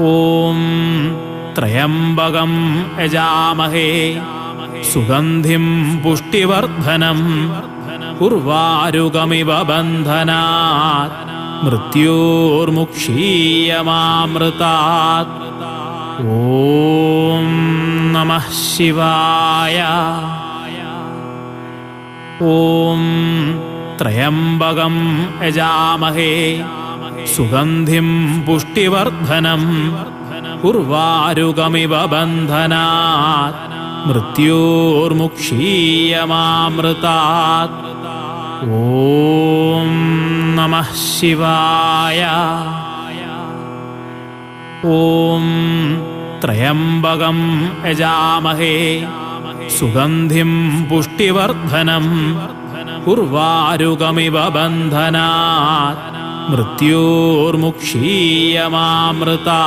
ഓം ത്രയംബകം യജാമഹേ സുഗന്ധിം പുഷ്ടിവർദ്ധനം ഉർവാരുകമിവ ബന്ധനാത് മൃത്യോർമുക്ഷീയമാമൃതാത് ഓം നമ ശിവായ ഓം ത്രയംബകം യജാമഹേ സുഗന്ധിം പുഷ്ടിവർദ്ധനം ഉർവാരുകമിവ ബന്ധനാ മൃത്യോർമുക്ഷീയമാമൃതാത്. ഓം നമ ശിവായ. ഓം ത്രയംബകം യജാമഹേ. സുഗന്ധിം പുഷ്ടിവർദ്ധനം ഉർവാരുകമിവ ബന്ധനാത്. मृत्योर्मुक्षीयमामृता